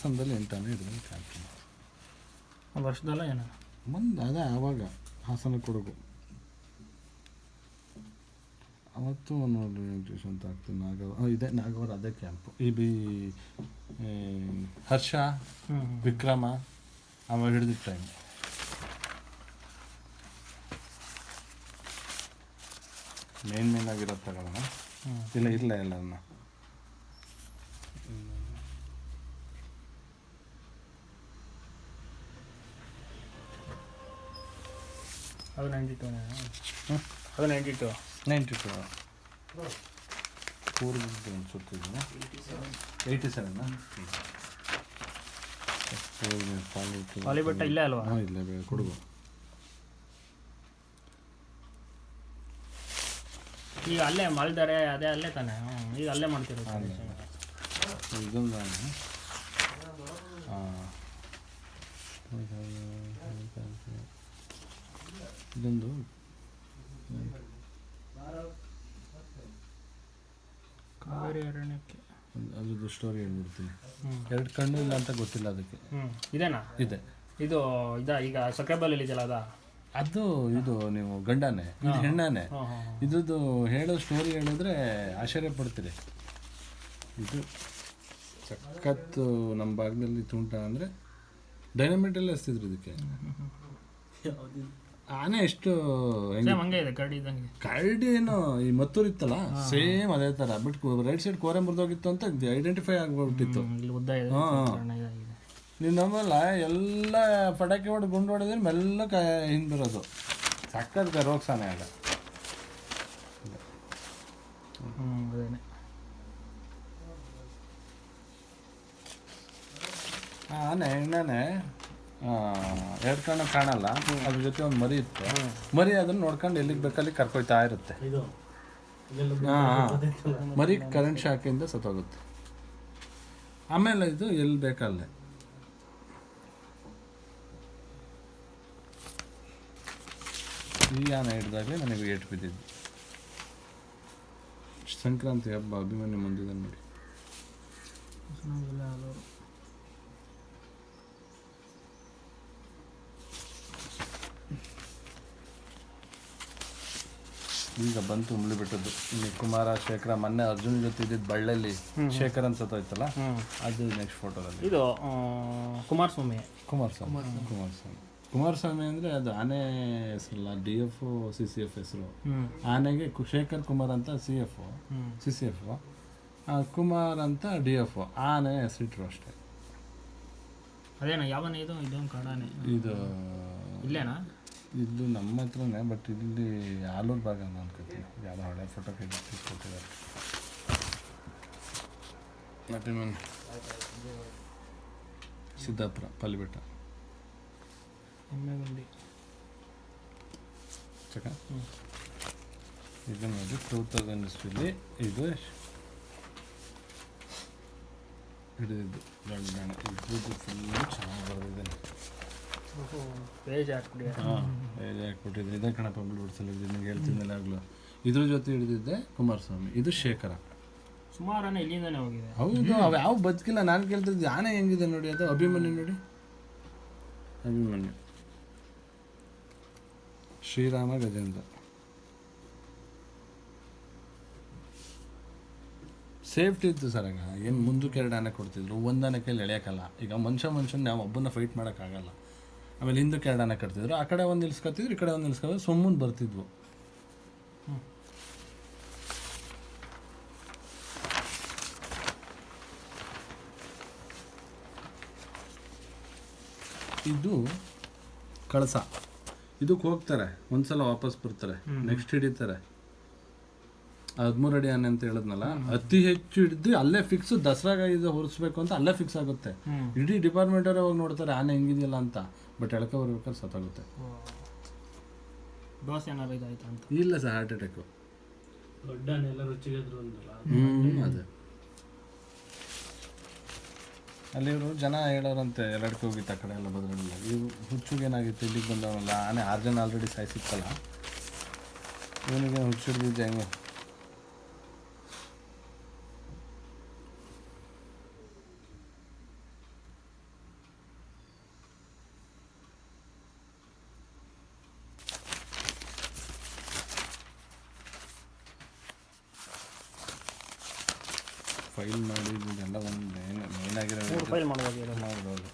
ಸಂದಲ್ಲಿ ಎಂಟಾನೆ ಹಿಡಿದು ಕ್ಯಾಂಪ್ ಒಂದು ವರ್ಷದಲ್ಲ ಏನು? ಬಂದು ಅದೇ ಆವಾಗ ಹಾಸನ ಕೊಡಗು. ಅವತ್ತು ನೋಡಿ ವೆಂಕಟೇಶ್ ಅಂತ ಆಗ್ತದೆ ನಾಗವ ಇದೆ ನಾಗವರ ಅದೇ ಕ್ಯಾಂಪು ಈ ಬಿ ಹರ್ಷ ವಿಕ್ರಮ ಅವ ಹಿಡಿದ ಟೈಮ್ ಮೇನ್ ಮೇನ್ ಆಗಿರೋ ತಗೊಳ್ಳೋಣ ಇಲ್ಲ ಇಲ್ಲ ಇಲ್ಲ. ಅದು ನೈಂಟಿ ಟೂ ಹ್ಮ್. ಅದು ninety two ninety two Coorg ಅನ್ಸುತ್ತೆ ಇದು ಏಯ್ಟಿ ಸೆವೆನ್ನಾ ಪಾಲಿಬೆಟ್ಟ ಇಲ್ಲೇ ಅಲ್ವಾ ಹಾಂ ಇಲ್ಲ ಬೇ- ಕೊಡಗು ಈಗ ಅಲ್ಲೇ ಮಾಲ್ದಾರೆ ಅದೇ ಅಲ್ಲೇ ತಾನೆ ಹ್ಞೂ ಈಗ ಅಲ್ಲೇ ಮಾಡ್ತಿರೋದು ಅಲ್ಲೇ. ಇದೊಂದು ಇದೊಂದು ಕಾವೇರಿ ಅರಣ್ಯಕ್ಕೆ. ಅದ್ರದ್ದು ಸ್ಟೋರಿ ಹೇಳ್ಬಿಡ್ತೀನಿ. ಎರಡು ಕಣ್ಣು ಇಲ್ಲ ಅಂತ ಗೊತ್ತಿಲ್ಲ ಅದಕ್ಕೆ. ಹ್ಞೂ ಇದೇನಾ? ಇದೆ. ಇದು ಇದ ಈಗ ಸಕ್ರೆಬಲ್ಲಿ ಇದೆಯಲ್ಲ ಅದ? ಅದು ಇದು ನೀವು ಗಂಡನೆ ಇದು ಹೆಣ್ಣಾನೆ. ಇದ್ರದ್ದು ಹೇಳೋ ಸ್ಟೋರಿ ಹೇಳಿದ್ರೆ ಆಶ್ಚರ್ಯ ಪಡ್ತೀರಿ. ಇದು ಸಖತ್ತು ನಮ್ಮ ಭಾಗದಲ್ಲಿ ತುಂಟ ಅಂದರೆ ಅಲ್ಲಿ ಹಸ್ತಿದ್ರು ಇದಕ್ಕೆ. ಆನೆ ಎಷ್ಟು ಹೆಂಗೆ ಇದೆ ಕರಡಿ ಇದ್ದಂಗೆ. ಕರಡಿ ಏನು ಈ ಮತ್ತೂರ್ ಇತ್ತಲ್ಲ? ಸೇಮ್ ಅದೇ ತರ. ಬಟ್ ರೈಟ್ ಸೈಡ್ ಕೋರೆ ಮುರಿದೋಗಿತ್ತು ಅಂತ ಐಡೆಂಟಿಫೈ ಆಗ್ಬಿಟ್ಟಿತ್ತು. ಇದಾಗಿದೆ ನಮ್ಮಲ್ಲ ಎಲ್ಲ ಪಟಾಕಿ ಹೊಡೆದು ಗುಂಡು ಹೊಡೆದ್ರೆ ಮೆಲ್ಲ ಕ ಹಿಂದೆ ಬರೋದು. ಸಕ್ಕತ್ ರೋಗಸಾನೆ ಆಗ ಆನೆ ಹೆಣ್ಣಾನೆ. ಎರಡು ಕಣ್ಣು ಕಾಣಲ್ಲ. ಅದ್ರ ಜೊತೆ ಒಂದು ಮರಿ ಇತ್ತು. ಮರಿ ಅದನ್ನ ನೋಡ್ಕೊಂಡು ಎಲ್ಲಿಗೆ ಬೇಕಲ್ಲಿ ಕರ್ಕೊಯ್ತಾ ಇರುತ್ತೆ. ಹಾ. ಮರಿ ಕರೆಂಟ್ ಶಾಕಿಂದ ಸತ್ತೋಗುತ್ತೆ. ಆಮೇಲೆ ಇದು ಎಲ್ಲಿ ಬೇಕಲ್ಲೇ? ಈ ಯಾನ ಹಿಡ್ದಾಗಲೇ ನನಗೆ ಏಟು ಬಿದ್ದಿದ್ದು. ಸಂಕ್ರಾಂತಿ ಹಬ್ಬ ಅಭಿಮನ್ಯು ಮುಂದಿದೆ ನೋಡಿ. ಈಗ ಬಂತು ಉಮ್ಲಿ ಬಿಟ್ಟದ್ದು ಇಲ್ಲಿ ಕುಮಾರ ಶೇಖರ ಮೊನ್ನೆ ಅರ್ಜುನ್ ಜೊತೆ ಇದ್ದಿದ್ದು ಬಳ್ಳಲ್ಲಿ ಶೇಖರ್ ಅಂತ ಸತ್ತೋಯ್ತಲ್ಲ ಅದು ನೆಕ್ಸ್ಟ್ ಫೋಟೋದಲ್ಲಿ ಇದು ಕುಮಾರಸ್ವಾಮಿ. ಕುಮಾರಸ್ವಾಮಿ. ಕುಮಾರಸ್ವಾಮಿ. ಕುಮಾರಸ್ವಾಮಿ. ಅಂದರೆ ಅದು ಆನೆ ಹೆಸರಲ್ಲ D F C C F ಹೆಸರು. ಆನೆಗೆ ಶೇಖರ್ ಕುಮಾರ್ ಅಂತ C F O C C F Kumar ಅಂತ ಡಿ ಎಫ್ ಆನೆ ಹೆಸರಿಟ್ರು ಅಷ್ಟೇ. ಅದೇನಾ ಯಾವನೇ ಇದು ಇದೊಂದು ಕಾಡಾನೆ. ಇದು ಇಲ್ಲೇನಾ? ಇದು ನಮ್ಮ ಹತ್ರನೇ ಬಟ್ ಇಲ್ಲಿ ಆಲೂರು ಭಾಗ ಅಂತ ಅನ್ಕೋತೀನಿ. ಯಾವುದೋ ಹಳೆ ಫೋಟೋ ಕೈ ಕೊಟ್ಟಿದ್ದಾರೆ. ಅಭಿಮನ್ ಸಿದ್ದಾಪುರ ಪಲ್ಲಿಬೆಟ್ಟ ಬೆಟ್ಟ ಬಂಡಿ ಚಕ ಇದು ನೋಡಿ ಟೂ ತೌಸಂಡ್ ಇಸ್ವಿಲಿ ಇದು ಹಿಡಿದಿದ್ದು. ದೊಡ್ಡ ಇದು ಫುಲ್ಲು ಚೆನ್ನಾಗಿ ಬರೆದಿದ್ದೇನೆ. ಪೇಜ್ ಹಾಕ್ಬಿಡಿ ಹಾಂ ಹಾಕ್ಬಿಟ್ಟಿದ್ರು ಇದೇ ಕಣಪ್ಪ ಬಿಡ್ಬಿಡ್ಸಲ್ಲ ನಿಮಗೆ ಹೇಳ್ತಿದ್ದೆಲ್ಲ ಆಗ್ಲೂ. ಇದ್ರ ಜೊತೆ ಹಿಡಿದಿದ್ದೆ ಕುಮಾರಸ್ವಾಮಿ ಇದು ಶೇಖರ. ಸುಮಾರನೇ ಇಲ್ಲಿಂದಾನೆ ಹೋಗಿದೆ. ಹೌದು ಅವು ಯಾವ ಬದುಕಿಲ್ಲ ನಾನು ಕೇಳ್ತಿದ್ದೆ ಆನೆ ಹೆಂಗಿದೆ ನೋಡಿ ಅದು ಅಭಿಮನ್ಯು ನೋಡಿ. ಅಭಿಮನ್ಯು. ಶ್ರೀರಾಮ ಗಜೇಂದ್ರ. ಸೇಫ್ಟಿ ಇತ್ತು ಸರ್ ಆಗ ಏನು ಮುಂದಕ್ಕೆ ಎರಡು ಆನೆ ಕೊಡ್ತಿದ್ರು ಒಂದು ಆನೆ ಕೈಲಿ ಎಳೆಯೋಕ್ಕಲ್ಲ. ಈಗ ಮನುಷ್ಯ ಮನುಷ್ಯನ ನಾವು ಒಬ್ಬನ ಫೈಟ್ ಮಾಡೋಕ್ಕಾಗಲ್ಲ. ಆಮೇಲೆ ಹಿಂದಕ್ಕೆ ಎರಡು ಕಟ್ತಿದ್ರು ಆ ಕಡೆ ಒಂದು ನಿಲ್ಸ್ಕೊತಿದ್ರು ಈ ಕಡೆ ಒಂದು ನಿಲ್ಸ್ಕೊಂಡು ಸುಮ್ಮನೆ ಬರ್ತಿದ್ವು. ಇದು ಕಳಸ. ಇದಕ್ಕೆ ಹೋಗ್ತಾರೆ ಒಂದ್ಸಲ ವಾಪಸ್ ಬರ್ತಾರೆ ನೆಕ್ಸ್ಟ್ ಹಿಡಿತಾರೆ. ಹದಿಮೂರು ಅಡಿ ಆನೆ ಅಂತ ಹೇಳಿದ್ನಲ್ಲ ಅತಿ ಹೆಚ್ಚು ಹಿಡಿದು ಅಲ್ಲೇ ಫಿಕ್ಸ್ ದಸರಾಗ ಇದು ಹೊರಿಸ್ಬೇಕು ಅಂತ ಅಲ್ಲೇ ಫಿಕ್ಸ್ ಆಗುತ್ತೆ. ಇಡೀ ಡಿಪಾರ್ಟ್ಮೆಂಟ್ ಅವ್ರು ಹೋಗಿ ನೋಡ್ತಾರೆ ಆನೆ ಹೆಂಗಿದೆಯಲ್ಲ ಅಂತ. ಬಟ್ ಎಳ್ಕೊ ಬರ್ಬೇಕಾದ್ರೆ ಸತ್ತಾಗುತ್ತೆ. ಇಲ್ಲ ಸರ್ ಹಾರ್ಟ್ ಅಟ್ಯಾಕ್ ಅಂದಲ್ಲ ಅದೇ ಅಲ್ಲಿ ಇವರು ಜನ ಹೇಳೋರಂತೆ ಎರಡಕ್ಕೆ ಹೋಗಿತ್ತು ಆ ಕಡೆ ಎಲ್ಲ ಬದ್ರಲ್ಲ ಇವು ಹುಚ್ಚುಗೆ ಏನಾಗಿತ್ತು ಇಲ್ಲಿಗೆ ಬಂದವನಲ್ಲ ಆನೆ ಆರು ಜನ ಆಲ್ರೆಡಿ ಸಾಯಿಸಿತ್ತಲ್ಲ. ಇವನಿಗೆ ಹುಚ್ಚು ಹಿಡಿದಿದ್ದೆ ಹೆಂಗೆ? ಫೈಲ್ ಮಾಡಿ ಇದೆಲ್ಲ ಒಂದು ಆಗಿರೋ ಫೈಲ್ ಮಾಡ್ಬೋದು. ಹೌದೌದು